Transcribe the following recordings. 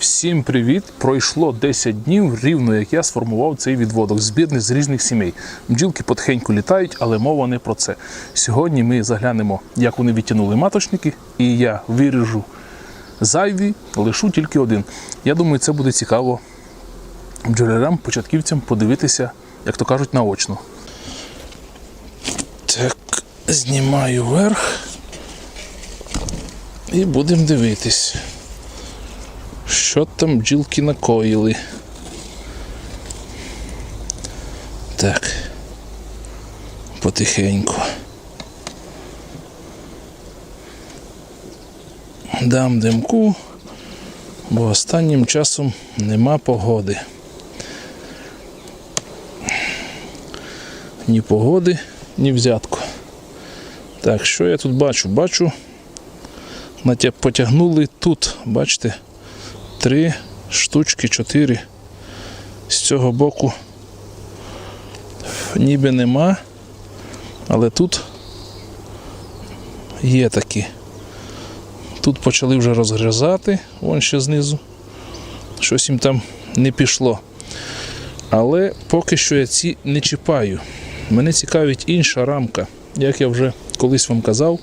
Всім привіт! Пройшло 10 днів, рівно як я сформував цей відводок, збірний з різних сімей. Бджілки потихеньку літають, але мова не про це. Сьогодні ми заглянемо, як вони відтягнули маточники, і я виріжу зайві, лишу тільки один. Я думаю, це буде цікаво бджолярам, початківцям подивитися, як то кажуть, наочно. Так, знімаю вверх і будемо дивитись. Що там бджілки накоїли? Так. Потихеньку. Дам димку, бо останнім часом нема погоди. Ні погоди, ні взятку. Так, що я тут бачу? Бачу, натя- потягнули тут, бачите? Три штучки, чотири. З цього боку ніби нема, але тут є такі. Тут почали вже розгризати, вон ще знизу. Щось їм там не пішло. Але поки що я ці не чіпаю. Мене цікавить інша рамка. Як я вже колись вам казав,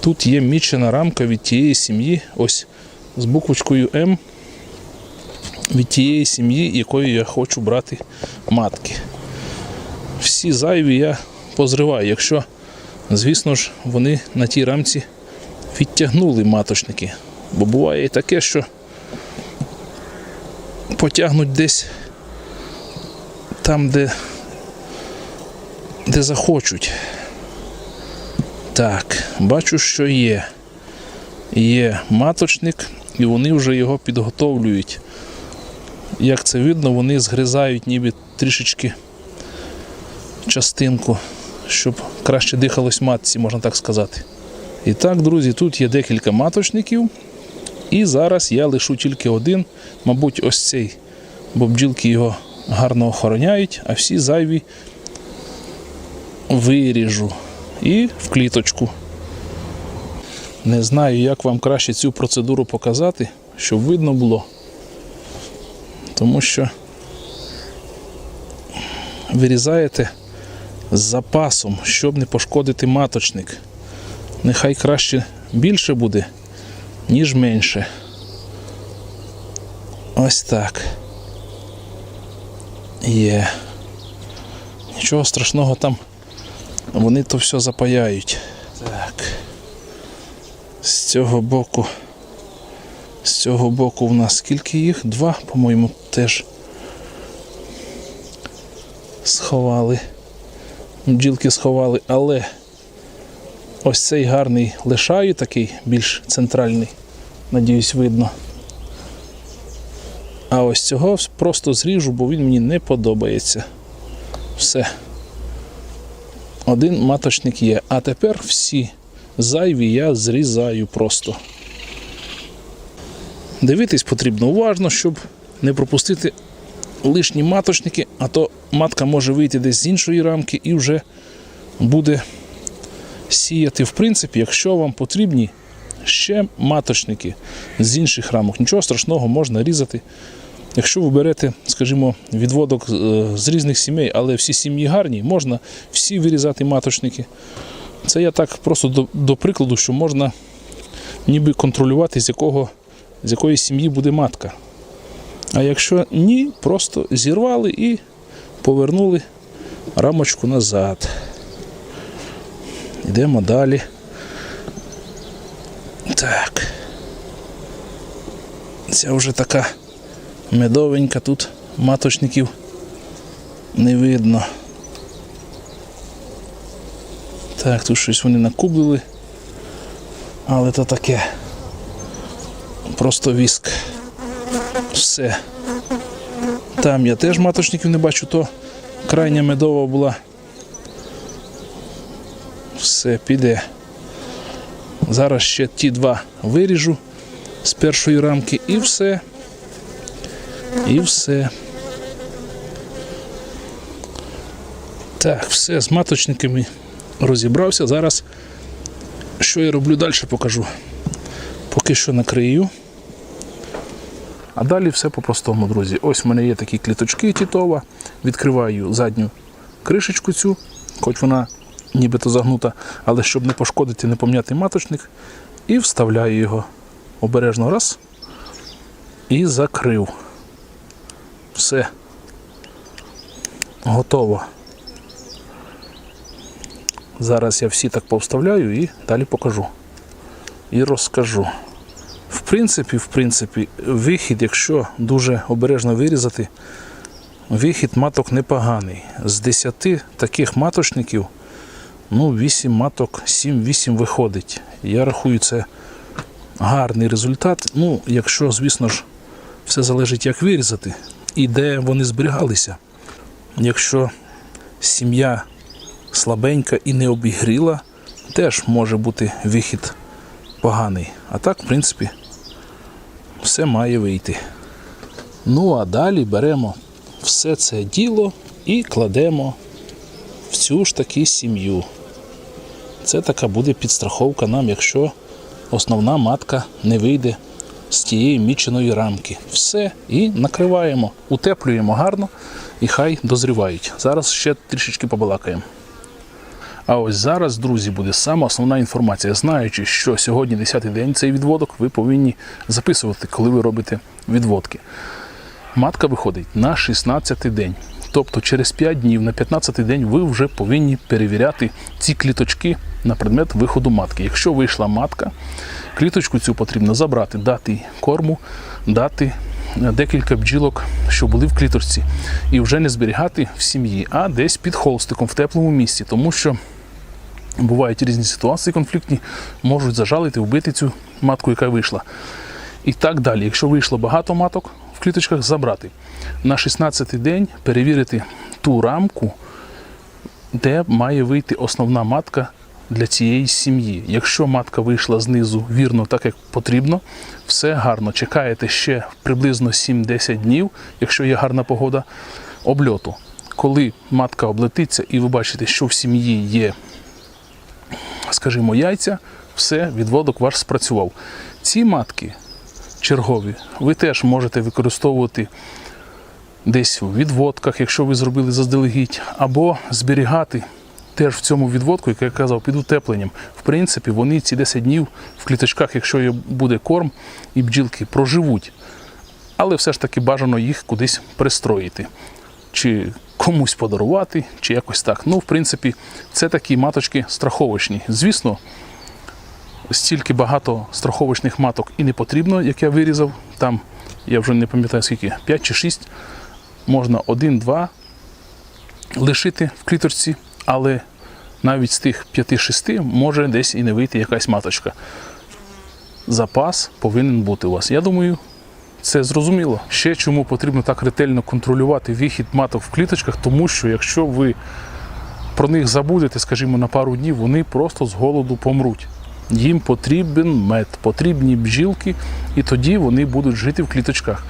тут є мічена рамка від тієї сім'ї. Ось з буквочкою М від тієї сім'ї, якої я хочу брати матки. Всі зайві я позриваю, якщо, звісно ж, вони на тій рамці відтягнули маточники. Бо буває і таке, що потягнуть десь там, де, де захочуть. Так, бачу, що є є маточник, і вони вже його підготовлюють. Як це видно, вони згризають ніби трішечки частинку, щоб краще дихалось матці, можна так сказати. І так, друзі, тут є декілька маточників. І зараз я лишу тільки один, мабуть, ось цей, бо бджілки його гарно охороняють, а всі зайві виріжу і в кліточку. Не знаю, як вам краще цю процедуру показати, щоб видно було. Тому що вирізаєте з запасом, щоб не пошкодити маточник. Нехай краще більше буде, ніж менше. Ось так. Є. Нічого страшного там. Вони то все запаяють. Так. З цього боку. З цього боку в нас скільки їх? Два, по-моєму, теж сховали. Бджілки сховали, але ось цей гарний лишаю, такий більш центральний, надіюсь, видно. А ось цього просто зріжу, бо він мені не подобається. Все. Один маточник є. А тепер всі зайві я зрізаю просто. Дивитись потрібно уважно, щоб не пропустити лишні маточники, а то матка може вийти десь з іншої рамки і вже буде сіяти. В принципі, якщо вам потрібні ще маточники з інших рамок, нічого страшного можна різати. Якщо ви берете, скажімо, відводок е, з різних сімей, але всі сім'ї гарні, можна всі вирізати маточники. Це я так просто до, до прикладу, що можна ніби контролювати, з якого, з якої сім'ї буде матка. А якщо ні, просто зірвали і повернули рамочку назад. Йдемо далі. Так. Ця вже така медовенька, тут маточників не видно. Так, тут щось вони накублили. Але то таке. Просто віск. Все. Там я теж маточників не бачу, то крайня медова була. Все, піде. Зараз ще ті два виріжу з першої рамки і все. І все. Так, все, з маточниками розібрався. Зараз що я роблю далі, покажу. Поки що накрию. А далі все по-простому, друзі. Ось в мене є такі кліточки тітова. Відкриваю задню кришечку цю, хоч вона нібито загнута, але щоб не пошкодити, не пом'яти маточник, і вставляю його обережно раз і закрив. Все. Готово. Зараз я всі так повставляю і далі покажу. І розкажу. В принципі, в принципі, вихід, якщо дуже обережно вирізати, вихід маток непоганий. З 10 таких маточників, ну, 8 маток, 7-8 виходить. Я рахую, це гарний результат. Ну, якщо, звісно ж, все залежить, як вирізати і де вони зберігалися. Якщо сім'я слабенька і не обігріла, теж може бути вихід поганий. А так, в принципі, все має вийти. Ну а далі беремо все це діло і кладемо в цю ж таки сім'ю. Це така буде підстраховка нам, якщо основна матка не вийде з тієї міченої рамки. Все, і накриваємо, утеплюємо гарно і хай дозрівають. Зараз ще трішечки побалакаємо. А ось зараз, друзі, буде сама основна інформація. Знаючи, що сьогодні 10-й день цей відводок, ви повинні записувати, коли ви робите відводки. Матка виходить на 16-й день. Тобто через 5 днів на 15-й день ви вже повинні перевіряти ці кліточки на предмет виходу матки. Якщо вийшла матка, кліточку цю потрібно забрати, дати корму, дати е, декілька бджілок, що були в кліточці, і вже не зберігати в сім'ї, а десь під холстиком в теплому місці, тому що бувають різні ситуації конфліктні, можуть зажалити, вбити цю матку, яка вийшла. І так далі. Якщо вийшло багато маток в кліточках, забрати. На 16-й день перевірити ту рамку, де має вийти основна матка для цієї сім'ї. Якщо матка вийшла знизу вірно, так як потрібно, все гарно. Чекаєте ще приблизно 7-10 днів, якщо є гарна погода, обльоту. Коли матка облетиться і ви бачите, що в сім'ї є скажімо, яйця, все, відводок ваш спрацював. Ці матки чергові ви теж можете використовувати десь у відводках, якщо ви зробили заздалегідь, або зберігати теж в цьому відводку, як я казав, під утепленням. В принципі, вони ці 10 днів в кліточках, якщо буде корм і бджілки, проживуть. Але все ж таки бажано їх кудись пристроїти. Чи комусь подарувати, чи якось так. Ну, в принципі, це такі маточки страховочні. Звісно, стільки багато страховочних маток і не потрібно, як я вирізав. Там, я вже не пам'ятаю скільки, 5 чи 6. Можна один-два лишити в кліточці, але навіть з тих 5-6 може десь і не вийти якась маточка. Запас повинен бути у вас. Я думаю, це зрозуміло. Ще чому потрібно так ретельно контролювати вихід маток в кліточках, тому що якщо ви про них забудете, скажімо, на пару днів, вони просто з голоду помруть. Їм потрібен мед, потрібні бджілки, і тоді вони будуть жити в кліточках.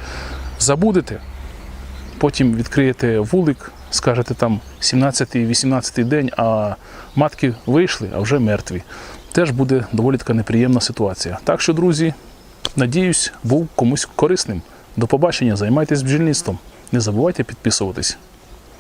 Забудете, потім відкриєте вулик, скажете там 17-18 день, а матки вийшли, а вже мертві. Теж буде доволі така неприємна ситуація. Так що, друзі, надіюсь, був комусь корисним. До побачення, займайтесь бджільництвом. Не забувайте підписуватись.